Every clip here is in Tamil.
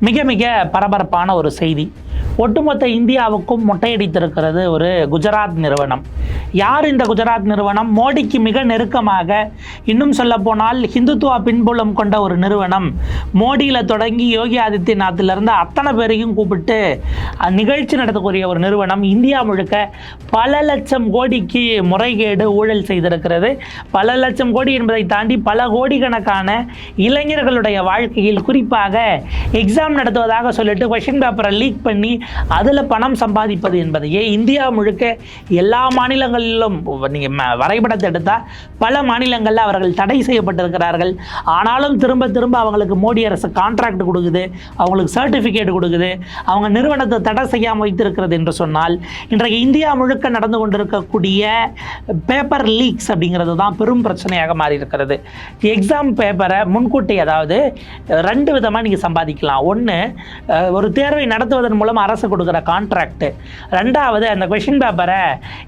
மிக மிக பரபரப்பான ஒரு செய்தி. ஒட்டுமொத்த இந்தியாவுக்கும் மொட்டையடித்திருக்கிறது ஒரு குஜராத் நிறுவனம். யார் இந்த குஜராத் நிறுவனம்? மோடிக்கு மிக நெருக்கமாக இன்னும் சொல்ல போனால் ஹிந்துத்துவா பின்புலம் கொண்ட ஒரு நிறுவனம். மோடியில் தொடங்கி யோகி ஆதித்யநாத்திலிருந்து அத்தனை பேரையும் கூப்பிட்டு நிகழ்ச்சி நடத்தக்கூடிய ஒரு நிறுவனம். இந்தியா முழுக்க பல லட்சம் கோடிக்கு முறைகேடு ஊழல் செய்திருக்கிறது. பல லட்சம் கோடி என்பதை தாண்டி பல கோடிக்கணக்கான இளைஞர்களுடைய வாழ்க்கையில் குறிப்பாக எக்ஸாம் நடத்துவதாக சொல்லிட்டு கொஷின் பேப்பரை லீக் பண்ணி அதில் பணம் சம்பாதிப்பது என்பதையே இந்தியா முழுக்க எல்லா மாநிலங்களும் மாநிலங்களிலும் நீங்கள் வரைபடத்தை எடுத்தால் பல மாநிலங்களில் அவர்கள் தடை செய்யப்பட்டிருக்கிறார்கள். ஆனாலும் திரும்ப திரும்ப அவங்களுக்கு மோடி அரசு கான்ட்ராக்ட் கொடுக்குது அவங்களுக்கு சர்டிஃபிகேட் கொடுக்குது அவங்க நிறுவனத்தை தடை செய்யாமல் வைத்திருக்கிறது என்று சொன்னால் இன்றைக்கு இந்தியா முழுக்க நடந்து கொண்டிருக்கக்கூடிய பேப்பர் லீக்ஸ் அப்படிங்கிறது தான் பெரும் பிரச்சனையாக மாறி இருக்கிறது எக்ஸாம் பேப்பரை முன்கூட்டி அதாவது ரெண்டு விதமாக நீங்கள் சம்பாதிக்கலாம். ஒன்று ஒரு தேர்வை நடத்துவதன் மூலம் அரசு கொடுக்குற கான்ட்ராக்ட் ரெண்டாவது அந்த கொஷின் பேப்பரை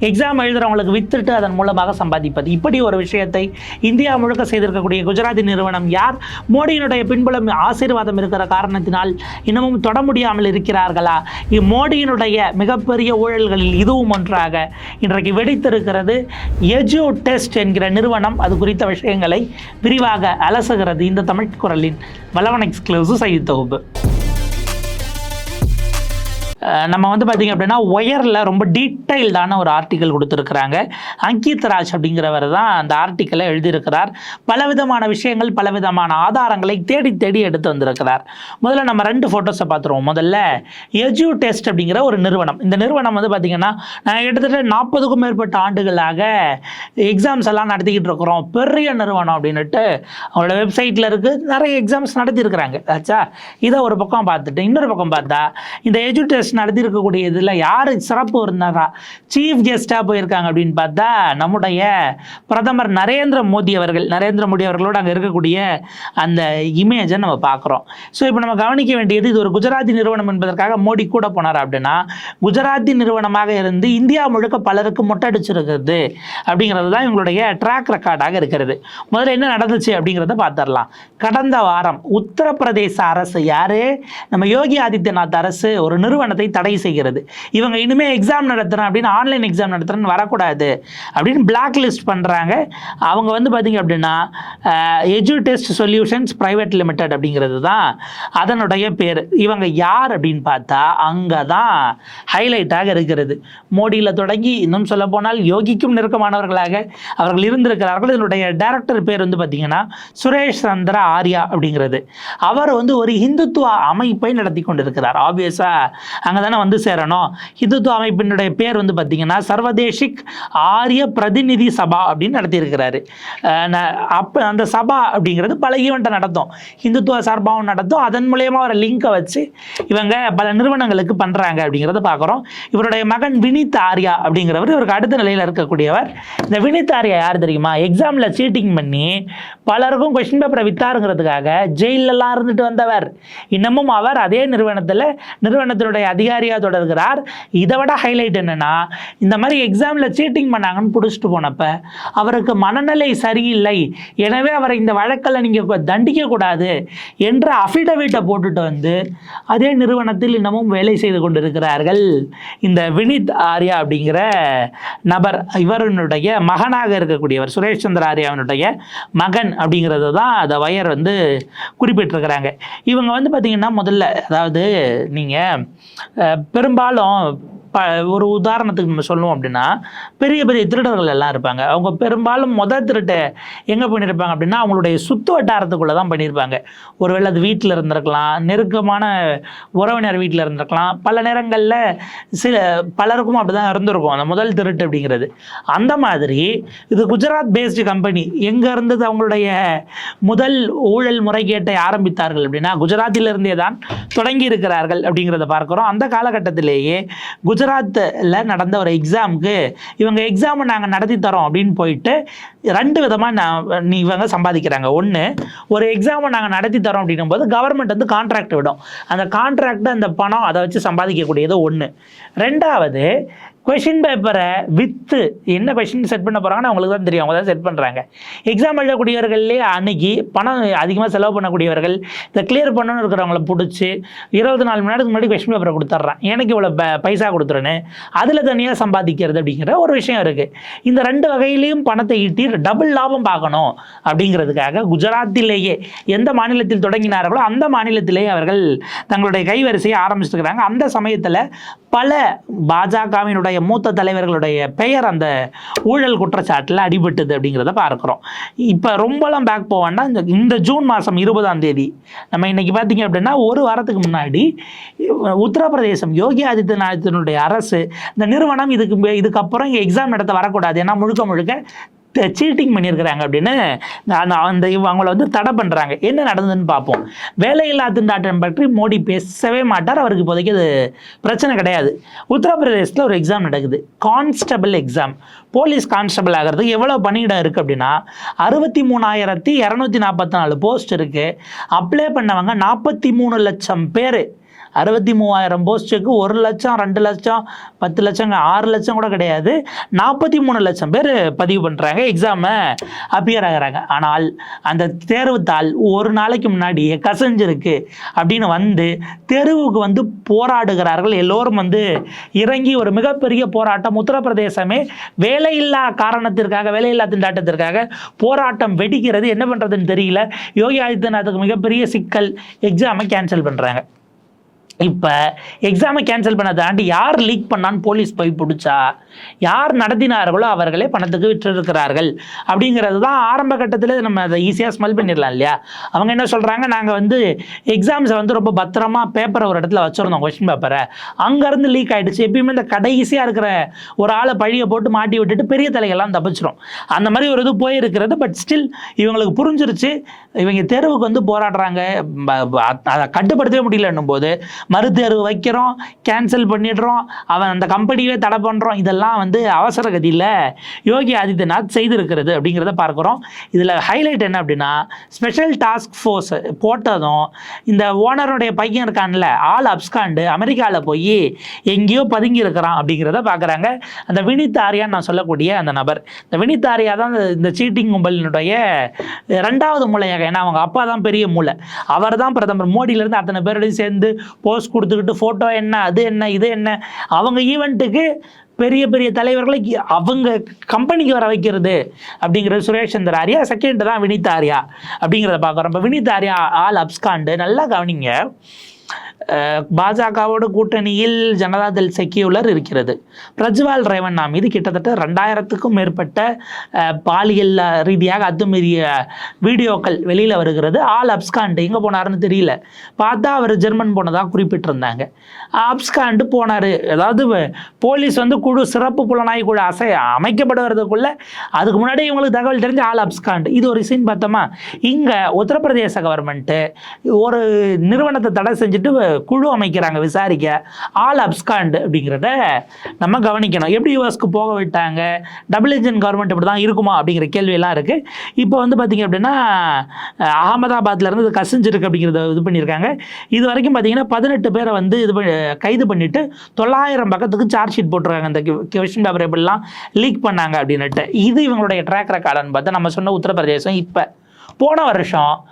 எக்ஸாம் இருக்கிறவங்களுக்கு வித்துட்டு அதன் மூலமாக சம்பாதிப்பது. இப்படி ஒரு விஷயத்தை இந்தியா முழுக்க செய்திருக்கக்கூடிய குஜராத்தி நிறுவனம் யார்? மோடியினுடைய பின்புலம் ஆசீர்வாதம் இருக்கிற காரணத்தினால் இன்னமும் தொட முடியாமல் இருக்கிறார்களா? இம்மோடியினுடைய மிகப்பெரிய ஊழல்களில் இதுவும் ஒன்றாக இன்றைக்கு வெடித்திருக்கிறது. எஜோ டெஸ்ட் என்கிற நிறுவனம் அது குறித்த விஷயங்களை விரிவாக அலசுகிறது இந்த தமிழ் குரலின் வளவன் எக்ஸ்க்ளூசிவ் செய்தி தொகுப்பு. நம்ம வந்து பார்த்திங்க அப்படின்னா ஒயரில் ரொம்ப டீட்டெயில்டான ஒரு ஆர்டிக்கல் கொடுத்துருக்குறாங்க. அங்கித் ராஜ் அப்படிங்கிறவர் தான் அந்த ஆர்டிக்கலை எழுதியிருக்கிறார். பலவிதமான விஷயங்கள் பலவிதமான ஆதாரங்களை தேடி தேடி எடுத்து வந்திருக்கிறார். முதல்ல நம்ம ரெண்டு ஃபோட்டோஸை பார்த்துருவோம். முதல்ல எஜு டெஸ்ட் அப்படிங்கிற ஒரு நிறுவனம். இந்த நிறுவனம் வந்து பார்த்திங்கன்னா நாங்கள் கிட்டத்தட்ட நாற்பதுக்கும் மேற்பட்ட ஆண்டுகளாக எக்ஸாம்ஸ் எல்லாம் நடத்திக்கிட்டு இருக்கிறோம். பெரிய நிறுவனம் அப்படின்ட்டு அவங்களோட வெப்சைட்டில் இருக்குது நிறைய எக்ஸாம்ஸ் நடத்தியிருக்கிறாங்க. ஆச்சா? இதை ஒரு பக்கம் பார்த்துட்டு இன்னொரு பக்கம் பார்த்தா இந்த எஜு டெஸ்ட் நடத்தியிருக்கக்கூடிய இதில் யார் சிறப்பு இருந்தாரா சீஃப் கெஸ்ட்டாக போயிருக்காங்க அப்படின்னு பார்த்தா நம்முடைய பிரதமர் நரேந்திர மோடி அவர்கள் நரேந்திர மோடி அவர்களோடு அங்கே இருக்கக்கூடிய அந்த இமேஜை நம்ம பார்க்குறோம். ஸோ இப்போ நம்ம கவனிக்க வேண்டியது இது ஒரு குஜராத்தி நிறுவனம் என்பதற்காக மோடி கூட போனார் அப்படின்னா குஜராத்தி நிறுவனமாக இருந்து இந்தியா முழுக்க பலருக்கு மொட்டடிச்சிருக்கிறது அப்படிங்கிறது தான் இவங்களுடைய ட்ராக் ரெக்கார்டாக இருக்கிறது. முதல்ல என்ன நடந்துச்சு அப்படிங்கிறத பார்த்துடலாம். கடந்த வாரம் உத்தரப்பிரதேச அரசு யாரு? நம்ம யோகி ஆதித்யநாத் அரசு ஒரு நிறுவனத்தை தடை செய்கிறது. இவங்க இனிமே எக்ஸாம் நடத்துகிறேன் அப்படின்னு ஆன்லைன் எக்ஸாம் நடத்துகிறேன்னு வரக்கூடாது. அப்படின்னு பிளாக் லிஸ்ட் பண்ணுறாங்க அவங்க வந்து பார்த்திங்க அப்படின்னா Edutest solutions private limited அப்படிங்கிறது தான் அதனுடைய பேர். இவங்க யார் அப்படின்னு பார்த்தா அங்கே தான் ஹைலைட்டாக இருக்கிறது. மோடியில் தொடங்கி இன்னும் சொல்ல போனால் யோகிக்கும் நெருக்கமானவர்களாக அவர்கள் இருந்திருக்கிறார்கள். இதனுடைய டைரக்டர் பேர் வந்து பார்த்திங்கன்னா சுரேஷ் சந்திர ஆர்யா அப்படிங்கிறது. அவர் வந்து ஒரு இந்துத்துவ அமைப்பை நடத்தி கொண்டிருக்கிறார். ஆப்வியஸாக அங்கே தானே வந்து சேரணும். ஹிந்துத்துவ அமைப்பினுடைய பேர் வந்து பார்த்திங்கன்னா சர்வதேசிக் ஆரிய பிரதிநிதி சபா அப்படின்னு நடத்தியிருக்கிறாரு. ந- அப்போ அந்த சபா அப்படிங்கிறது பல ஈவெண்ட்டை நடத்தும். ஹிந்துத்துவ சார்பாகவும் நடத்தும். அதன் மூலயமா ஒரு லிங்கை வச்சு இவங்க பல நிறுவனங்களுக்கு பண்ணுறாங்க அப்படிங்கிறத பார்க்குறோம் இவருடைய மகன் வினித் ஆர்யா அப்படிங்கிறவர் இவருக்கு அடுத்த நிலையில் இருக்கக்கூடியவர். இந்த வினித் ஆர்யா யார் தெரியுமா? எக்ஸாமில் சீட்டிங் பண்ணி பலருக்கும் கொஸ்டின் பேப்பரை வித்தாருங்கிறதுக்காக ஜெயிலெல்லாம் இருந்துட்டு வந்தவர். இன்னமும் அவர் அதே நிறுவனத்தில் நிறுவனத்தினுடைய அதிகாரியாக தொடர்கிறார். இதை விட ஹைலைட் என்னன்னா இந்த மாதிரி எக்ஸாமில் சீட்டிங் பண்ணாங்கன்னு பிடிச்சிட்டு போனப்ப அவருக்கு மனநிலை சரியில்லை. எனவே அவரை இந்த வழக்கில் நீங்கள் தண்டிக்கக்கூடாது என்ற அஃபிடவிட்டை போட்டுட்டு வந்து அதே நிறுவனத்தில் இன்னமும் வேலை செய்து கொண்டிருக்கிறார்கள். இந்த வினித் ஆர்யா அப்படிங்கிற நபர் இவருடைய மகனாக இருக்கக்கூடியவர் சுரேஷ் சந்திர ஆர்யாவினுடைய மகன் அப்படிங்கிறது தான் அந்த வயர் வந்து குறிப்பிட்டிருக்கிறாங்க. இவங்க வந்து பார்த்திங்கன்னா முதல்ல அதாவது நீங்கள் பெரும்பாலும் ப ஒரு உதாரணத்துக்கு நம்ம சொல்லுவோம் அப்படின்னா பெரிய பெரிய திருடர்கள் எல்லாம் இருப்பாங்க. அவங்க பெரும்பாலும் முதல் திருட்டை எங்கே பண்ணியிருப்பாங்க அப்படின்னா அவங்களுடைய சுத்து வட்டாரத்துக்குள்ளே தான் பண்ணியிருப்பாங்க ஒருவேளை அது வீட்டில் இருந்திருக்கலாம் நெருக்கமான உறவினர் வீட்டில் இருந்திருக்கலாம். பல நேரங்களில் சில பலருக்கும் அப்படி தான் இருந்திருக்கும் அந்த முதல் திருட்டு அப்படிங்கிறது. அந்த மாதிரி இது குஜராத் பேஸ்டு கம்பெனி எங்கே இருந்தது அவங்களுடைய முதல் ஊழல் முறைகேட்டை ஆரம்பித்தார்கள் அப்படின்னா குஜராத்திலிருந்தே தான் தொடங்கி இருக்கிறார்கள் அப்படிங்கிறத பார்க்குறோம். அந்த காலகட்டத்திலேயே குஜராத்தில் நடந்த ஒரு எக்ஸாமுக்கு இவங்க எக்ஸாமை நாங்கள் நடத்தி தரோம் அப்படின்னு போயிட்டு ரெண்டு விதமாக நான் நீ இவங்க சம்பாதிக்கிறாங்க. ஒன்று ஒரு எக்ஸாமை நாங்கள் நடத்தி தரோம் அப்படின்னும் போது கவர்மெண்ட் வந்து கான்ட்ராக்ட் விடும். அந்த கான்ட்ராக்ட் அந்த பணம் அதை வச்சு சம்பாதிக்கக்கூடியது ஒன்று ரெண்டாவது கொஷின் பேப்பரை வித்து என்ன கொஷின் செட் பண்ண போகிறாங்கன்னு அவங்களுக்கு தான் தெரியும். அவங்க தான் செட் பண்ணுறாங்க எக்ஸாம் எழுதக்கூடியவர்கள்லேயே அன்னைக்கு பணம் அதிகமாக செலவு பண்ணக்கூடியவர்கள் இதை கிளியர் பண்ணணும்னு இருக்கிறவங்கள பிடிச்சி இருபது நாலு மணி நேரத்துக்கு முன்னாடி கொஷின் பேப்பரை கொடுத்துட்றான் எனக்கு இவ்வளோ ப- பைசா கொடுத்துருன்னு அதில் தனியாக சம்பாதிக்கிறது அப்படிங்கிற ஒரு விஷயம் இருக்குது இந்த ரெண்டு வகையிலையும் பணத்தை ஈட்டி டபுள் லாபம் பார்க்கணும் அப்படிங்கிறதுக்காக குஜராத்திலேயே எந்த மாநிலத்தில் தொடங்கினார்களோ அந்த மாநிலத்திலேயே அவர்கள் தங்களுடைய கைவரிசையை ஆரம்பிச்சிருக்கிறாங்க. அந்த சமயத்தில் பல பாஜகவினுடைய மூத்த தலைவர்களுடைய பெயர் அந்த ஊழல் குற்றச்சாட்டில் அடிபட்டுது அப்படிங்கிறத பார்க்குறோம். இப்போ ரொம்பலாம் பேக் போவான்னா இந்த இந்த ஜூன் மாதம் இருபதாம் தேதி நம்ம இன்னைக்கு பார்த்தீங்க அப்படின்னா ஒரு வாரத்துக்கு முன்னாடி உத்தரப்பிரதேசம் யோகி ஆதித்யநாத்தினுடைய அரசு இந்த நிறுவனம் இதுக்கு இதுக்கப்புறம் இங்கே எக்ஸாம் நடத்த வரக்கூடாது. ஏன்னா முழுக்க முழுக்க சீட்டிங் பண்ணியிருக்கிறாங்க அப்படின்னு அந்த அந்த அவங்கள வந்து தடை பண்ணுறாங்க என்ன நடந்ததுன்னு பார்ப்போம். வேலையில்லா திண்டாட்டம் பற்றி மோடி பேசவே மாட்டார். அவருக்கு இப்போதைக்கு அது பிரச்சனை கிடையாது. உத்தரப்பிரதேசத்தில் ஒரு எக்ஸாம் நடக்குது. கான்ஸ்டபிள் எக்ஸாம் போலீஸ் கான்ஸ்டபிள் ஆகிறதுக்கு எவ்வளோ பணியிடம் இருக்குது அப்படின்னா அறுபத்தி மூணாயிரத்தி இரநூத்தி நாற்பத்தி நாலு போஸ்ட் இருக்குது அப்ளை பண்ணவங்க நாற்பத்தி மூணு லட்சம் பேர் அறுபத்தி மூவாயிரம் போஸ்ட்டுக்கு ஒரு லட்சம் ரெண்டு லட்சம் பத்து லட்சங்க ஆறு லட்சம் கூட கிடையாது. நாற்பத்தி மூணு லட்சம் பேர் பதிவு பண்ணுறாங்க எக்ஸாமை அப்பியர் ஆகுறாங்க. ஆனால் அந்த தேர்வுத்தாள் ஒரு நாளைக்கு முன்னாடியே கசஞ்சிருக்கு அப்படின்னு வந்து தெருவுக்கு வந்து போராடுகிறார்கள். எல்லோரும் வந்து இறங்கி ஒரு மிகப்பெரிய போராட்டம். உத்தரப்பிரதேசமே வேலையில்லா காரணத்திற்காக வேலையில்லா திண்டாட்டத்திற்காக போராட்டம் வெடிக்கிறது. என்ன பண்ணுறதுன்னு தெரியல. யோகி ஆதித்யநாத்துக்கு மிகப்பெரிய சிக்கல் எக்ஸாமை கேன்சல் பண்ணுறாங்க இப்போ எக்ஸாமை கேன்சல் பண்ண தாண்டி யார் லீக் பண்ணான்னு போலீஸ் போய் பிடிச்சா யார் நடத்தினார்களோ அவர்களே பணத்துக்கு விற்றிருக்கிறார்கள். அப்படிங்கிறது தான் ஆரம்ப கட்டத்தில் நம்ம அதை ஈஸியாக ஸ்மெல் பண்ணிடலாம் இல்லையா? அவங்க என்ன சொல்கிறாங்க நாங்கள் வந்து எக்ஸாம்ஸை வந்து ரொம்ப பத்திரமா பேப்பரை ஒரு இடத்துல வச்சுருந்தோம் கொஸ்டின் பேப்பரை அங்கேருந்து லீக் ஆகிடுச்சு எப்பயுமே இந்த கடைசியாக இருக்கிற ஒரு ஆளை பழியை போட்டு மாட்டி விட்டுட்டு பெரிய தலைகள்லாம் தப்பிச்சிரும். அந்த மாதிரி ஒரு இது போயிருக்கிறது பட் ஸ்டில் இவங்களுக்கு புரிஞ்சிருச்சு. இவங்க தேர்வுக்கு வந்து போராடுறாங்க. அதை கட்டுப்படுத்தவே முடியலன்னும் போது மறுதேர்வு வைக்கிறோம் கேன்சல் பண்ணிடுறோம் அவன் அந்த கம்பெனியே தடை பண்ணுறோம் இதெல்லாம் வந்து அவசர கதியில் யோகி ஆதித்யநாத் செய்திருக்கிறது அப்படிங்கிறத பார்க்குறோம். இதில் ஹைலைட் என்ன அப்படின்னா ஸ்பெஷல் டாஸ்க் ஃபோர்ஸ் போட்டதும் இந்த ஓனருடைய பையன் இருக்கான்ல ஆள் அப்ஸ்காண்டு அமெரிக்காவில் போய் எங்கேயோ பதுங்கி இருக்கிறான் அப்படிங்கிறத பார்க்குறாங்க. அந்த வினித் ஆரியான்னு நான் சொல்லக்கூடிய அந்த நபர். இந்த வினித் ஆரியா தான் இந்த- இந்த சீட்டிங் கும்பலினுடைய ரெண்டாவது மூலையாக ஏன்னா அவங்க அப்பா தான் பெரிய மூளை. அவர் தான் பிரதமர். மோடியிலேருந்து அத்தனை பேரோடையும் சேர்ந்து போஸ்ட் கொடுத்துக்கிட்டு ஃபோட்டோ என்ன அது என்ன இது என்ன? அவங்க ஈவெண்ட்டுக்கு பெரிய பெரிய தலைவர்களை அவங்க கம்பெனிக்கு வர வைக்கிறது அப்படிங்கிறது சுரேஷ் சந்திர ஆரியா செகண்ட் தான் வினித் ஆரியா அப்படிங்கிறத பார்க்குறோம். இப்போ வினித் ஆரியா ஆல் அப்ஸ்காண்டு நல்லா கவனிங்க. பாஜகவோட கூட்டணியில் ஜனதாதள் செக்யூலர் இருக்கிறது. பிரஜ்வால் ரேவண்ணா மீது கிட்டத்தட்ட ரெண்டாயிரத்துக்கும் மேற்பட்ட பாலியல் ரீதியாக அத்துமீறிய வீடியோக்கள் வெளியில் வருகிறது. ஆல் அப்ஸ்காண்டு எங்கே போனாருன்னு தெரியல. பார்த்தா அவர் ஜெர்மன் போனதாக குறிப்பிட்டிருந்தாங்க. அப்ஸ்காண்டு போனார். அதாவது போலீஸ் வந்து குழு சிறப்பு புலனாய்வு குழு அசை அமைக்கப்படுவதற்குள்ள அதுக்கு முன்னாடி இவங்களுக்கு தகவல் தெரிஞ்ச ஆல் அப்ஸ்காண்டு. இது ஒரு சீன் பார்த்தோமா? இங்கே உத்தரப்பிரதேச கவர்மெண்ட்டு ஒரு நிறுவனத்தை தடை செஞ்சுட்டு குழு அமைக்கிறாங்க விசாரிக்க. ஆல் அப்ஸ்காண்ட் அப்படிங்கிறத நம்ம கவனிக்கணும். எப்படி யூஎஸ்க்கு போக விட்டாங்க? டபுள் இன்ஜின் கவர்மெண்ட் இப்படி தான் இருக்குமா? அப்படிங்கிற கேள்வியெல்லாம் இருக்குது இப்போ வந்து பார்த்திங்க அப்படின்னா அகமதாபாத்லேருந்து இது கசிஞ்சிருக்கு அப்படிங்கிறத இது பண்ணியிருக்காங்க. இது வரைக்கும் பார்த்தீங்கன்னா பதினெட்டு பேரை வந்து இது பண்ணி- கைது பண்ணிவிட்டு தொள்ளாயிரம் பக்கத்துக்கு சார்ஜ் ஷீட் போட்டிருக்காங்க. இந்த கொஷின் பேப்பர் எப்படிலாம் லீக் பண்ணாங்க அப்படின்னுட்டு. இது இவங்களுடைய ட்ராக் ரெக்கார்டுன்னு பார்த்தா நம்ம சொன்ன உத்தரப்பிரதேசம் இப்போ. போன வருஷம்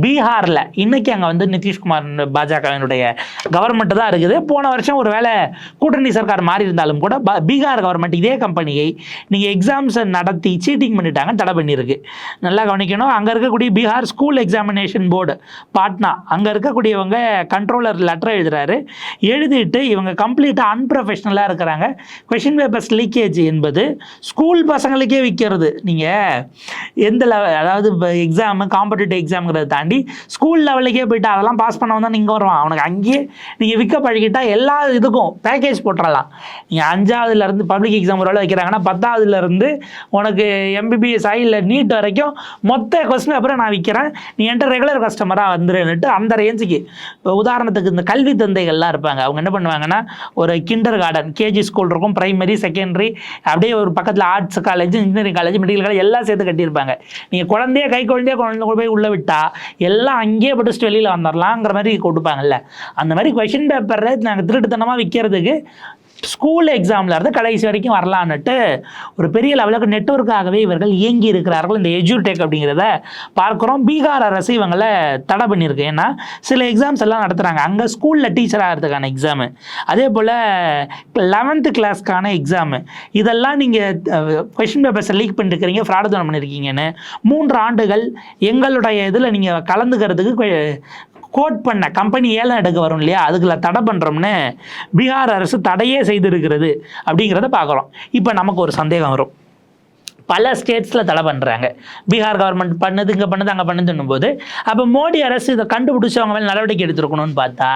பீகாரில். இன்னைக்கு அங்கே வந்து நிதிஷ்குமார் பாஜகவினுடைய கவர்மெண்ட் தான் இருக்குது. போன வருஷம் ஒரு வேளை கூட்டணி சர்க்கார் மாறி இருந்தாலும் கூட ப- பீகார் கவர்மெண்ட் இதே கம்பெனியை நீங்கள் எக்ஸாம்ஸை நடத்தி சீட்டிங் பண்ணிட்டாங்க தடை பண்ணியிருக்கு. நல்லா கவனிக்கணும். அங்கே இருக்கக்கூடிய Bihar school examination board Patna அங்கே இருக்கக்கூடியவங்க கண்ட்ரோலர் லெட்டர் எழுதுறாரு. எழுதிட்டு இவங்க கம்ப்ளீட்டாக அன்ப்ரொஃபஷனலாக இருக்கிறாங்க. கொஷின் பேப்பர்ஸ் லீக்கேஜ் என்பது ஸ்கூல் பசங்களுக்கே விற்கிறது நீங்கள் எந்த லெவல் அதாவது இப்போ எக்ஸாமு காம்படிட்டிவ் எக்ஸாம்ங்கிறது தாண்டி ஸ்கூல் லெவலுக்கே போயிட்டு அதெல்லாம் பாஸ் பண்ணவன் தான் நீங்கள் வருவான். அவனுக்கு அங்கேயே நீங்கள் விற்க பழகிட்டா எல்லா இதுக்கும் பேக்கேஜ் போட்டுறலாம். நீங்கள் அஞ்சாவதுலேருந்து பப்ளிக் எக்ஸாம் ஒரு வைக்கிறாங்கன்னா பத்தாவதுலேருந்து உனக்கு எம்பிபிஎஸ் ஆகி இல்லை நீட் வரைக்கும் மொத்த கொஸ்டின் அப்புறம் நான் விற்கிறேன் நீ என்கிட்ட ரெகுலர் கஸ்டமராக வந்துருன்னுட்டு அந்த ரேஞ்சுக்கு இப்போ உதாரணத்துக்கு இந்த கல்வி தந்தைகள்லாம் இருப்பாங்க. அவங்க என்ன பண்ணுவாங்கன்னா ஒரு கிண்டர் கார்டன் கேஜி ஸ்கூல் இருக்கும் ப்ரைமரி செகண்டரி அப்படியே ஒரு பக்கத்தில் arts college engineering college medical college எல்லாம் சேர்த்து கட்டியிருப்பாங்க. நீங்கள் குழந்தைய கை குழந்தைய குழந்தை கொண்டு போய் உள்ளே விட்டால் எல்லாம் அங்கேயே படிச்சுட்டு வெளியில் வந்துடலாங்கிற மாதிரி கொடுப்பாங்கல்ல அந்த மாதிரி கொஷின் பேப்பரை நாங்கள் திருட்டுத்தனமாக விற்கிறதுக்கு ஸ்கூல் எக்ஸாமில் இருந்து கடைசி வரைக்கும் வரலான்னுட்டு ஒரு பெரிய லெவலுக்கு நெட்ஒர்க்காகவே இவர்கள் இயங்கி இருக்கிறார்கள் இந்த எஜுடெக் அப்படிங்கிறத பார்க்குறோம். பீகார் அரசு இவங்களை தடை பண்ணியிருக்கு. ஏன்னா சில எக்ஸாம்ஸ் எல்லாம் நடத்துகிறாங்க அங்கே ஸ்கூலில் டீச்சர் ஆகிறதுக்கான எக்ஸாமு அதே போல் லெவன்த்து கிளாஸ்க்கான எக்ஸாமு இதெல்லாம் நீங்கள் கொஷின் பேப்பர்ஸை லீக் பண்ணிருக்கிறீங்க ஃப்ராடத்தனம் பண்ணியிருக்கீங்கன்னு மூன்று ஆண்டுகள் எங்களுடைய இதில் நீங்கள் கலந்துக்கிறதுக்கு கோட் பண்ண கம்பெனி ஏலம் எடுக்க வரும் இல்லையா? அதுக்குள்ள தடை பண்ணுறோம்னு பீகார் அரசு தடையே செய்திருக்கிறது அப்படிங்கிறத பார்க்குறோம். இப்போ நமக்கு ஒரு சந்தேகம் வரும். பல ஸ்டேட்ஸில் தடை பண்ணுறாங்க பீகார் கவர்மெண்ட் பண்ணுது இங்கே பண்ணுது அங்கே பண்ணுதுன்னும் போது அப்போ மோடி அரசு இதை கண்டுபிடிச்சவங்க மேலே நடவடிக்கை எடுத்துருக்கணும்னு பார்த்தா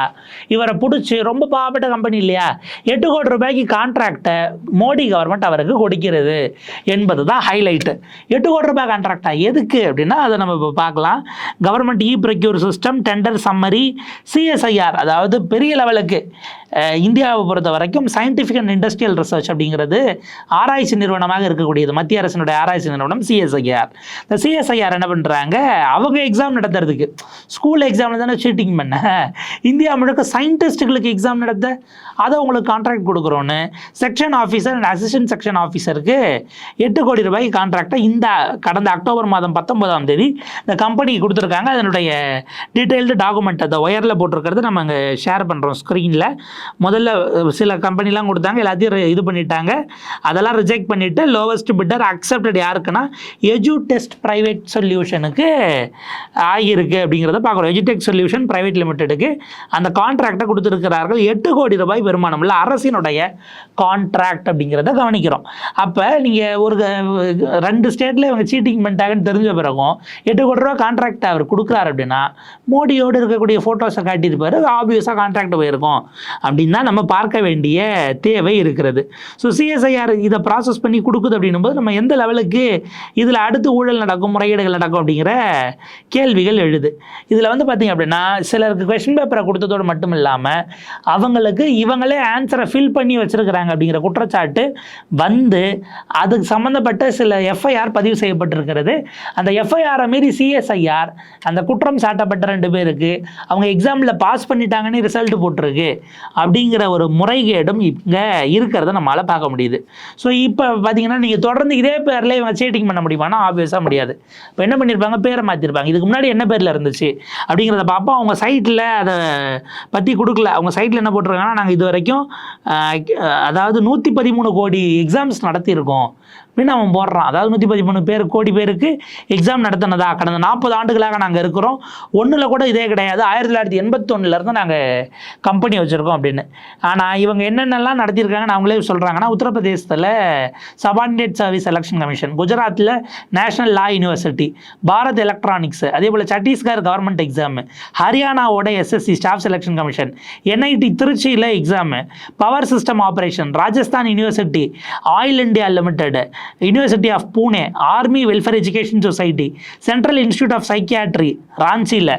இவரை பிடிச்சி ரொம்ப பாவப்பட்ட கம்பெனி இல்லையா? எட்டு கோடி ரூபாய்க்கு கான்ட்ராக்டை மோடி கவர்மெண்ட் அவருக்கு கொடுக்கிறது என்பது தான் ஹைலைட்டு எட்டு கோடி ரூபாய் கான்ட்ராக்டா எதுக்கு அப்படின்னா அதை நம்ம இப்போ பார்க்கலாம். Government e procure system tender summary CSIR அதாவது பெரிய லெவலுக்கு இந்தியாவை பொறுத்த வரைக்கும் சயின்டிஃபிக் அண்ட் இண்டஸ்ட்ரியல் ரிசர்ச் அப்படிங்கிறது ஆராய்ச்சி நிறுவனமாக இருக்கக்கூடியது. மத்திய அரசு அரசினுடைய ஆராய்ச்சி நிறுவனம் சிஎஸ்ஐஆர் இந்த சிஎஸ்ஐஆர் என்ன பண்ணுறாங்க அவங்க எக்ஸாம் நடத்துறதுக்கு. ஸ்கூல் எக்ஸாமில் தானே சீட்டிங் பண்ண? இந்தியா முழுக்க சயின்டிஸ்ட்டுகளுக்கு எக்ஸாம் நடத்த? அதை உங்களுக்கு contract கொடுக்குறோன்னு section officer and assistant section ஆஃபீஸருக்கு எட்டு கோடி ரூபாய்க்கு கான்ட்ராக்டை இந்த கடந்த அக்டோபர் மாதம் பத்தொன்பதாம் தேதி இந்த கம்பெனிக்கு கொடுத்துருக்காங்க. அதனுடைய டீட்டெயில்டு டாக்குமெண்ட் அந்த ஒயரில் போட்டிருக்கிறது நம்ம அங்கே ஷேர் பண்ணுறோம் ஸ்க்ரீனில் முதல்ல சில கம்பெனிலாம் கொடுத்தாங்க எல்லாத்தையும் இது பண்ணிட்டாங்க. அதெல்லாம் ரிஜெக்ட் பண்ணிவிட்டு லோவஸ்ட் பிட்டர் அக்செப்டட் யாருக்குன்னா எஜு டெஸ்ட் ப்ரைவேட் சொல்யூஷனுக்கு ஆகியிருக்கு அப்படிங்கிறத பார்க்குறோம் எஜுடெக் சொல்யூஷன் ப்ரைவேட் லிமிட்டெடுக்கு அந்த கான்ட்ராக்டை கொடுத்துருக்கிறார்கள். எட்டு கோடி ரூபாய் வருமானம் இல்லை அரசினுடைய கான்ட்ராக்ட் அப்படிங்கிறத கவனிக்கிறோம். அப்போ நீங்கள் ஒரு ரெண்டு ஸ்டேட்டில் இவங்க சீட்டிங் பண்ணிட்டாங்கன்னு தெரிஞ்ச பிறகும் எட்டு கோடி ரூபா கான்ட்ராக்ட் அவர் கொடுக்குறாரு அப்படின்னா மோடியோடு இருக்கக்கூடிய ஃபோட்டோஸை காட்டியிருப்பார். ஆப்வியஸாக கான்ட்ராக்ட் போயிருக்கும். அப்படின்னு தான் நம்ம பார்க்க வேண்டிய தேவை இருக்கிறது. ஸோ சிஎஸ்ஐஆர் இதை ப்ராசஸ் பண்ணி கொடுக்குது அப்படின்னும் போது நம்ம எந்த லெவலுக்கு இதில் அடுத்து ஊழல் நடக்கும் முறைகேடுகள் நடக்கும் அப்படிங்கிற கேள்விகள் எழுது. இதில் வந்து பார்த்தீங்க அப்படின்னா சிலருக்கு கொஷின் பேப்பரை கொடுத்ததோடு மட்டும் இல்லாமல் அவங்களுக்கு இவங்களே ஆன்சரை ஃபில் பண்ணி வச்சிருக்கிறாங்க அப்படிங்கிற குற்றச்சாட்டு வந்து அதுக்கு சம்மந்தப்பட்ட சில எஃப்ஐஆர் பதிவு செய்யப்பட்டிருக்கிறது. அந்த எஃப்ஐஆரை மீறி சிஎஸ்ஐஆர் அந்த குற்றம் சாட்டப்பட்ட ரெண்டு பேருக்கு அவங்க எக்ஸாமில் பாஸ் பண்ணிட்டாங்கன்னு ரிசல்ட் போட்டிருக்கு அப்படிங்கிற ஒரு முறைகேடும் இங்கே இருக்கிறத நம்மளால் பார்க்க முடியுது. ஸோ இப்போ பார்த்தீங்கன்னா நீங்கள் தொடர்ந்து இதே பேரில் இவங்க சீட்டிங் பண்ண முடியுமானா ஆப்வியஸாக முடியாது. இப்போ என்ன பண்ணியிருப்பாங்க பேரை மாற்றிருப்பாங்க இதுக்கு முன்னாடி என்ன பேரில் இருந்துச்சு? அப்படிங்கிறத பார்ப்போம் அவங்க சைட்டில் அதை பற்றி கொடுக்கல. அவங்க சைட்டில் என்ன போட்டிருக்காங்கன்னா நாங்கள் இது வரைக்கும் அதாவது நூற்றி பதிமூணு கோடி எக்ஸாம்ஸ் நடத்தியிருக்கோம். அப்படின்னு அவன் போடுறான். அதாவது நூற்றி பதிமூணு பேர் கோடி பேருக்கு எக்ஸாம் நடத்தினதா? கடந்த நாற்பது ஆண்டுகளாக நாங்கள் இருக்கிறோம். ஒன்றில் கூட இதே கிடையாது. ஆயிரத்தி தொள்ளாயிரத்தி எண்பத்தொன்னுலேருந்து நாங்கள் கம்பெனி வச்சுருக்கோம் அப்படின்னு. ஆனால் இவங்க என்னென்னலாம் நடத்தியிருக்காங்கன்னு அவங்களே சொல்கிறாங்கன்னா உத்தரப்பிரதேசத்தில் சபார்டினேட் சர்வீஸ் எலெக்ஷன் கமிஷன் குஜராத்தில் national law university Bharat electronics அதே போல் Chhattisgarh government exam ஹரியானாவோட SSC staff selection commission NIT திருச்சியில் exam power system operation Rajasthan university oil India limited university of Pune army welfare education society central institute of psychiatry ராஞ்சியில்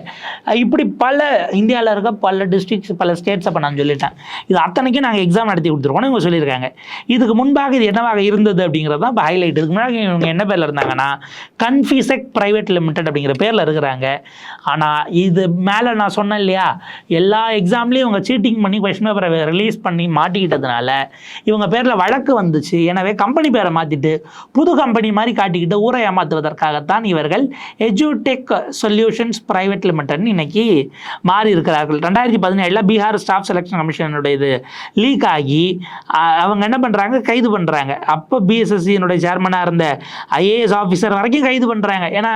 இப்படி பல இந்தியாவில் இருக்க பல டிஸ்ட்ரிக்ஸ் பல ஸ்டேட்ஸ் அப்போ நான் சொல்லிட்டேன். இது அத்தனைக்கும் நாங்கள் எக்ஸாம் நடத்தி கொடுத்துருக்கோம்னு இவங்க சொல்லியிருக்காங்க. இதுக்கு முன்பாக இது என்னவாக இருந்தது அப்படிங்கிறது தான் இப்போ ஹைலைட் இதுக்கு முன்னாடி இவங்க என்ன பேரில் இருந்தாங்கன்னா கன்ஃபீசெக் ப்ரைவேட் லிமிடெட் அப்படிங்கிற பேரில் இருக்கிறாங்க. ஆனால் இது மேலே நான் சொன்னேன் இல்லையா எல்லா எக்ஸாம்லேயும் இவங்க சீட்டிங் பண்ணி கொஸ்டின் பேப்பரை ரிலீஸ் பண்ணி மாட்டிக்கிட்டதுனால இவங்க பேரில் வழக்கு வந்துச்சு. எனவே கம்பெனி பேரை மாற்றிட்டு புது கம்பெனி மாதிரி காட்டிக்கிட்டு ஊரை ஏமாற்றுவதற்காகத்தான் இவர்கள் எஜுடெக் சொல்யூஷன்ஸ் பிரைவேட் லிமிடெட்னு இன்னைக்கு மாறி இருக்கிறார்கள். ரெண்டாயிரத்தி பதினேழில் பீகார் ஸ்டாஃப் செலெக்ஷன் கமிஷனுடைய இது லீக் ஆகி அஹ், அவங்க என்ன பண்ணுறாங்க கைது பண்ணுறாங்க அப்போ பிஎஸ்எஸ்சியினுடைய சேர்மனாக இருந்த ஐஏஎஸ் ஆஃபீஸர் வரைக்கும் கைது பண்ணுறாங்க ஏன்னா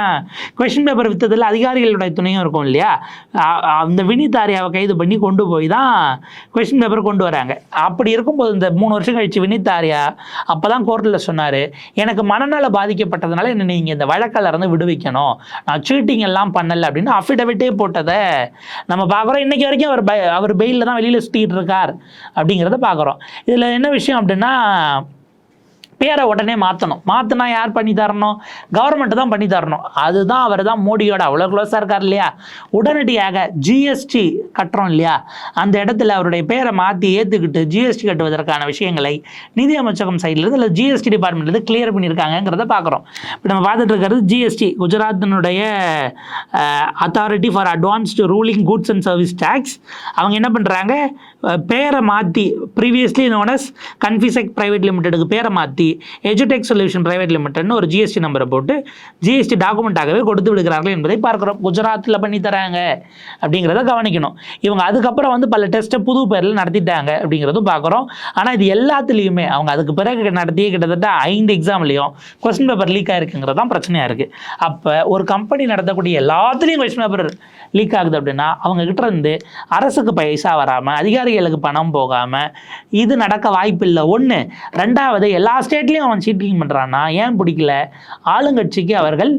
கொஷின் பேப்பர் வித்ததில் அதிகாரிகளுடைய துணையும் இருக்கும் இல்லையா? அந்த வினித் ஆரியாவை கைது பண்ணி கொண்டு போய் தான் கொஷின் பேப்பர் கொண்டு வராங்க. அப்படி இருக்கும்போது இந்த மூணு வருஷம் கழிச்சு வினித் ஆரியா அப்போ தான் கோர்ட்டில் சொன்னார் எனக்கு மனநல பாதிக்கப்பட்டதுனால என்ன நீங்கள் இந்த வழக்கில் இருந்து விடுவிக்கணும். நான் சீட்டிங் எல்லாம் பண்ணலை அப்படின்னு அஃபிடவிட்டே போட்டதை நம்ம பார்க்குறோம். இன்னைக்கு வரைக்கும் அவர் அவர் பெயிலில் தான் வெளியில் சுற்றிட்டு இருக்கார் அப்படிங்கிறத பார்க்குறோம். இதில் என்ன விஷயம் அப்படின்னா பேரை உடனே மாற்றணும் மாற்றினா யார் பண்ணி தரணும்? கவர்மெண்ட் தான் பண்ணி தரணும். அதுதான் அவர் தான் மோடியோட அவ்வளோ க்ளோஸாக இருக்கார் இல்லையா? உடனடியாக ஜிஎஸ்டி கட்டுறோம் இல்லையா? அந்த இடத்துல அவருடைய பேரை மாற்றி ஏற்றுக்கிட்டு ஜிஎஸ்டி கட்டுவதற்கான விஷயங்களை நிதி அமைச்சகம் சைட்லேருந்து இல்லை ஜிஎஸ்டி டிபார்ட்மெண்ட்லேருந்து கிளியர் பண்ணியிருக்காங்கங்கிறத பார்க்குறோம். இப்போ நம்ம பார்த்துட்டு இருக்கிறது GST குஜராத்தினுடைய authority for advanced ruling goods and service tax அவங்க என்ன பண்ணுறாங்க பேரை மாற்றி previously known as Confisec private லிமிடெடுக்கு பேரை மாற்றி எஜுடெக் சொல்யூஷன் பிரைவேட் லிமிடெட்னு ஒரு ஜிஎஸ்டி நம்பரை போட்டு ஜிஎஸ்டி டாக்குமெண்ட்டாகவே கொடுத்து விடுகிறார்கள் என்பதை பார்க்குறோம். குஜராத்தில் பண்ணி தராங்க அப்படிங்கிறத கவனிக்கணும். இவங்க அதுக்கப்புறம் வந்து பல டெஸ்ட்டை புது பேரில் நடத்திட்டாங்க அப்படிங்கிறதும் பார்க்குறோம். ஆனால் இது எல்லாத்துலேயுமே அவங்க அதுக்கு பிறகு நடத்திய கிட்டத்தட்ட ஐந்து எக்ஸாம்லேயும் கொஸ்டின் பேப்பர் லீக் ஆயிருக்குங்கிறது தான் பிரச்சனையாக இருக்குது அப்போ ஒரு கம்பெனி நடத்தக்கூடிய எல்லாத்துலேயும் கொஸ்டின் பேப்பர் லீக் ஆகுது அப்படின்னா அவங்கக்கிட்ட இருந்து அரசுக்கு பைசா வராமல் அதிகாரிகளுக்கு பணம் போகாமல் இது நடக்க வாய்ப்பில்லை. ஒன்று ரெண்டாவது எல்லா ஸ்டேட் ஸ்டேட்லேயும் அவன் சீட்டிங் பண்ணுறான்னா ஏன் பிடிக்கல? ஆளுங்கட்சிக்கு அவர்கள்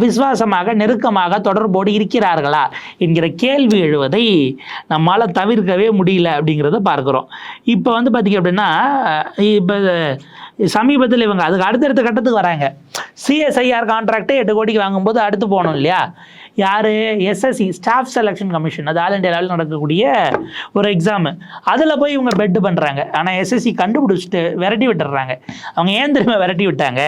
விசுவாசமாக நெருக்கமாக தொடர்போடு இருக்கிறார்களா என்கிற கேள்வி எழுவதை நம்மால் தவிர்க்கவே முடியல அப்படிங்கிறத பார்க்குறோம். இப்போ வந்து பார்த்திங்க அப்படின்னா இப்போ சமீபத்தில் இவங்க அதுக்கு அடுத்தடுத்த கட்டத்துக்கு வராங்க. சிஎஸ்ஐஆர் கான்ட்ராக்டே எட்டு கோடிக்கு வாங்கும்போது அடுத்து போகணும் இல்லையா? யார்? எஸ்எஸ்சி ஸ்டாஃப் செலெக்ஷன் கமிஷன் அது ஆல் இண்டியா லெவலில் நடக்கக்கூடிய ஒரு எக்ஸாமு அதில் போய் இவங்க பெட்டு பண்ணுறாங்க ஆனால் எஸ்எஸ்சி கண்டுபிடிச்சிட்டு விரட்டி விட்டுறாங்க. அவங்க ஏன் திரும்ப விரட்டி விட்டாங்க?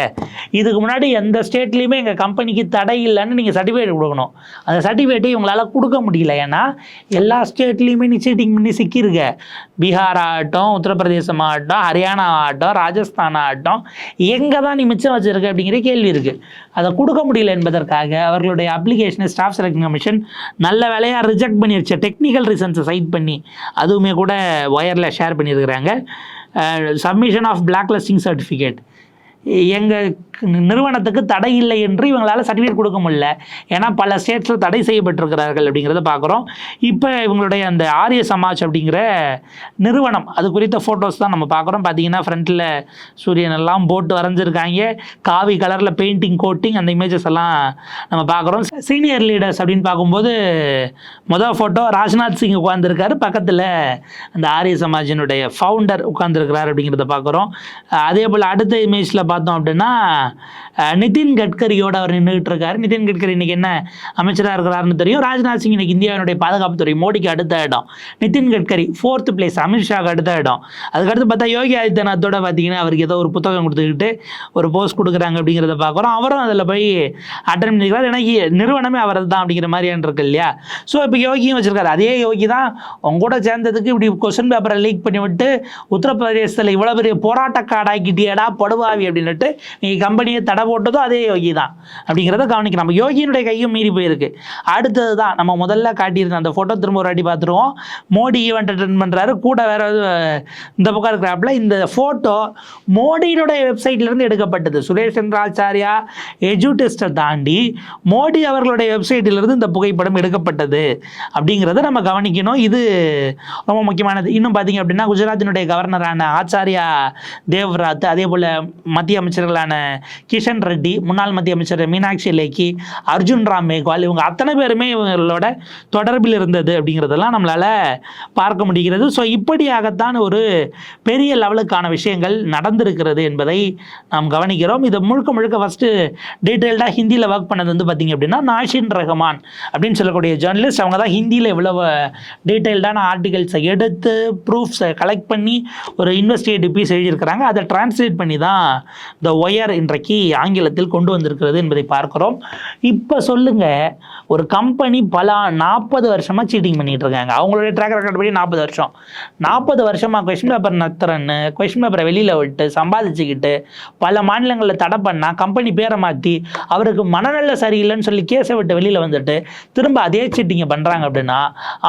இதுக்கு முன்னாடி எந்த ஸ்டேட்லேயுமே எங்கள் கம்பெனிக்கு தடை இல்லைன்னு நீங்கள் சர்டிஃபிகேட் கொடுக்கணும். அந்த சர்டிஃபிகேட்டை இவங்களால் கொடுக்க முடியல. ஏன்னா எல்லா ஸ்டேட்லேயுமே நீ சீட்டிங் பண்ணி சிக்கியிருக்க பீகார் ஆகட்டும் உத்தரப்பிரதேசம் ஆகட்டும் ஹரியானா ஆகட்டும் ராஜஸ்தான் ஆகட்டும் எங்கே தான் நீ மிச்சம் வச்சுருக்க அப்படிங்கிற கேள்வி இருக்குது அதை கொடுக்க முடியல என்பதற்காக அவர்களுடைய அப்ளிகேஷனை ஸ்டாஃப் செலக்ஷன் கமிஷன் நல்ல வேலையாக ரிஜெக்ட் பண்ணிருச்சு. டெக்னிக்கல் ரீசன்ஸை சைட் பண்ணி அதுவுமே கூட ஒயரில் ஷேர் பண்ணியிருக்கிறாங்க submission of blacklisting certificate எங்கள் நிறுவனத்துக்கு தடை இல்லை என்று இவங்களால் சர்டிஃபிகேட் கொடுக்க முடியல. ஏன்னா பல ஸ்டேட்ஸில் தடை செய்யப்பட்டிருக்கிறார்கள் அப்படிங்கிறத பார்க்குறோம். இப்போ இவங்களுடைய அந்த ஆரிய சமாஜ் அப்படிங்கிற நிறுவனம் அது குறித்த ஃபோட்டோஸ் தான் நம்ம பார்க்குறோம். பார்த்தீங்கன்னா ஃப்ரண்ட்டில் சூரியன் எல்லாம் போட்டு வரைஞ்சிருக்காங்க. காவி கலரில் பெயிண்டிங் கோட்டிங் அந்த இமேஜஸ் எல்லாம் நம்ம பார்க்குறோம். சீனியர் லீடர்ஸ் அப்படின்னு பார்க்கும்போது மொதல் ஃபோட்டோ ராஜ்நாத் சிங் உட்காந்துருக்காரு பக்கத்தில் அந்த ஆரிய சமாஜினுடைய ஃபவுண்டர் உட்காந்துருக்கிறார் அப்படிங்கிறத பார்க்குறோம். அதே போல் அடுத்த இமேஜில் பார்த்தோம் அப்படின்னா நிதின் கட்கரியோட அவர் நின்றுகிட்டு இருக்காரு நிதின் கட்கரி இன்னைக்கு என்ன அமைச்சராக இருக்கிறாருன்னு தெரியும். ராஜ்நாத் சிங் இன்னைக்கு இந்தியாவினுடைய பாதுகாப்புத்துறை மோடிக்கு அடுத்த இடம். நிதின் கட்கரி ஃபோர்த் பிளேஸ் அமித்ஷாக்கு அடுத்த இடம். அதுக்கடுத்து பார்த்தா யோகி ஆதித்யநாத்தோட பார்த்தீங்கன்னா அவருக்கு ஏதோ ஒரு புத்தகம் கொடுத்துக்கிட்டு ஒரு போஸ்ட் கொடுக்குறாங்க அப்படிங்கிறத பார்க்குறோம். அவரும் அதில் போய் அட்டன் பண்ணிக்கிறார் ஏன்னா நிறுவனமே அவரது தான் அப்படிங்கிற மாதிரியான இருக்கு இல்லையா? ஸோ இப்போ யோகியும் வச்சிருக்காரு. அதே யோகி தான் உங்க கூட சேர்ந்ததுக்கு இப்படி கொஸ்டின் பேப்பரை லீக் பண்ணி விட்டு உத்தரப்பிரதேசத்தில் இவ்வளோ பெரிய போராட்ட காடாக்கிட்டியடா படுவாவி அப்படின்னுட்டு நீங்கள் கம்பெனியை தடை போட்டதும் அதே யோகி தான். அப்படிங்கிறத கவனிக்கணும். நம்ம யோகியினுடைய கையும் மீறி போயிருக்கு. அடுத்தது தான் நம்ம முதல்ல காட்டியிருந்த அந்த ஃபோட்டோ திரும்ப ஒரு அடி பார்த்துருவோம். மோடி ஈவெண்ட் அட்டன் பண்ணுறாரு கூட வேற இந்த பக்கம் இருக்கிறாப்புல இந்த ஃபோட்டோ மோடியினுடைய வெப்சைட்லேருந்து எடுக்கப்பட்டது. சுரேஷ் சந்திராச்சாரியா எஜு டெஸ்ட்டை தாண்டி மோடி அவர்களுடைய வெப்சைட்டிலிருந்து இந்த புகைப்படம் எடுக்கப்பட்டது. அப்படிங்கிறத நம்ம கவனிக்கணும். இது ரொம்ப முக்கியமானது. இன்னும் பார்த்தீங்க அப்படின்னா குஜராத்தினுடைய கவர்னரான ஆச்சாரியா தேவ்ராத் அதே போல் மத்திய மத்திய அமைச்சர்களான கிஷன் ரெட்டி முன்னாள் மத்திய அமைச்சர் மீனாட்சி லேக்கி அர்ஜுன் ராம் மேக்வால் இவங்க அத்தனை பேருமே இவங்களோட தொடர்பில் இருந்தது அப்படிங்கிறதெல்லாம் நம்மளால் பார்க்க முடிகிறது. ஸோ இப்படியாகத்தான் ஒரு பெரிய லெவலுக்கான விஷயங்கள் நடந்திருக்கிறது என்பதை நாம் கவனிக்கிறோம். இதை முழுக்க முழுக்க ஃபஸ்ட்டு டீட்டெயில்டாக ஹிந்தியில் ஒர்க் பண்ணது வந்து பார்த்திங்க அப்படின்னா நாஷின் ரஹமான் அப்படின்னு சொல்லக்கூடிய ஜேர்னலிஸ்ட் அவங்க தான் ஹிந்தியில் இவ்வளவு டீட்டெயில்டான ஆர்டிகல்ஸை எடுத்து ப்ரூஃப்ஸை கலெக்ட் பண்ணி ஒரு இன்வெஸ்டிகேட்டிவ் பீஸ் எழுதியிருக்கிறாங்க. அதை டிரான்ஸ்லேட் பண்ணி தான் த ஒயர் இன்றைக்கு ஆங்கிலத்தில் கொண்டு வந்திருக்கிறது என்பதை பார்க்கிறோம். இப்போ சொல்லுங்க ஒரு கம்பெனி பல நாற்பது வருஷமா சீட்டிங் பண்ணிட்டு இருக்காங்க. அவங்களுடைய ட்ராக் ரெக்கார்ட் படி நாற்பது வருஷம். நாற்பது வருஷமா கொஸ்டின் பேப்பர் நத்துறன்னு கொஸ்டின் பேப்பரை வெளியில் விட்டு சம்பாதிச்சுக்கிட்டு பல மாநிலங்களில் தடை பண்ணா கம்பெனி பேரை மாற்றி அவருக்கு மனநல சரியில்லைன்னு சொல்லி கேஸை விட்டு வெளியில் வந்துட்டு திரும்ப அதே சீட்டிங்கை பண்ணுறாங்க அப்படின்னா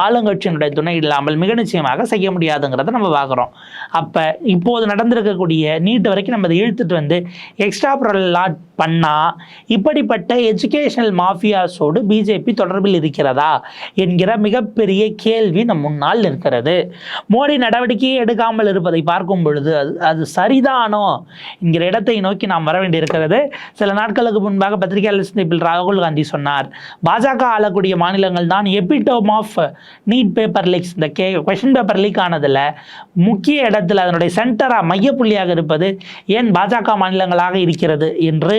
ஆளுங்கட்சியினுடைய துணை இல்லாமல் மிக நிச்சயமாக செய்ய முடியாதுங்கிறத நம்ம பார்க்குறோம். அப்போ இப்போது நடந்திருக்கக்கூடிய நீட் வரைக்கும் நம்ம இதை இழுத்துட்டு வந்து எக்ஸ்ட்ரா லாட் பண்ணால் இப்படிப்பட்ட எஜுகேஷனல் மாஃபியாஸோடு பிஜேபி தொடர்பில் இருக்கிறதா என்கிற மிகப்பெரிய கேள்வி நம் முன்னால் இருக்கிறது மோடி நடவடிக்கையை எடுக்காமல் இருப்பதை பார்க்கும் பொழுது அது அது சரிதானோ என்கிற இடத்தை நோக்கி நாம் வர வேண்டியிருக்கிறது. சில நாட்களுக்கு முன்பாக பத்திரிகையாளர் சந்திப்பில் ராகுல் காந்தி சொன்னார் பாஜக ஆளக்கூடிய மாநிலங்கள் தான் epitome of NEET paper leaks இந்த கே கொஷின் பேப்பர் லீக் ஆனதில் முக்கிய இடத்தில் அதனுடைய சென்டராக மையப்புள்ளியாக இருப்பது ஏன் பாஜக மாநிலங்களாக இருக்கிறது என்று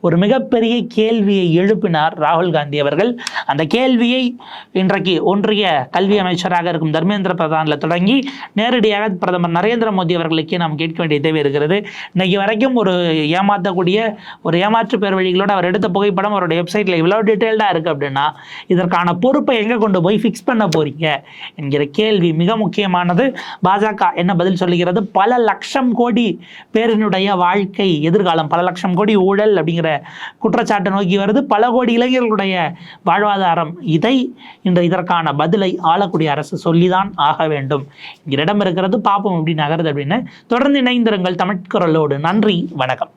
ஒரு மிகப்பெரிய கேள்வியை எழுப்பினார் ராகுல் காந்தி அவர்கள். அந்த கேள்வியை இன்றைக்கு ஒன்றிய கல்வி அமைச்சராக இருக்கும் தர்மேந்திர பிரதானில் தொடங்கி நேரடியாக பிரதமர் நரேந்திர மோடி அவர்களுக்கே நாம் கேட்க வேண்டிய தேவை இருக்கிறது. இன்னைக்கு வரைக்கும் ஒரு ஏமாற்றக்கூடிய ஒரு ஏமாற்று பேர் வழிகளோடு அவர் எடுத்த புகைப்படம் அவருடைய வெப்சைட்டில் இவ்வளோ டீட்டெயில்டாக இருக்குது அப்படின்னா இதற்கான பொறுப்பை எங்கே கொண்டு போய் ஃபிக்ஸ் பண்ண போகிறீங்க என்கிற கேள்வி மிக முக்கியமானது. பாஜக என்ன பதில் சொல்லுகிறது? பல லட்சம் கோடி பேரினுடைய வாய் வாழ்க்கை எதிர்காலம். பல லட்சம் கோடி ஊழல் அப்படிங்கிற குற்றச்சாட்டை நோக்கி வருது. பல கோடி இளைஞர்களுடைய வாழ்வாதாரம் இதை இன்று இதற்கான பதிலை ஆளக்கூடிய அரசு சொல்லிதான் ஆக வேண்டும். இங்கிற இடம் இருக்கிறது பார்ப்போம் எப்படி நகருது அப்படின்னு. தொடர்ந்து இணைந்திருங்கள் தமிழ்குரலோடு நன்றி. வணக்கம்.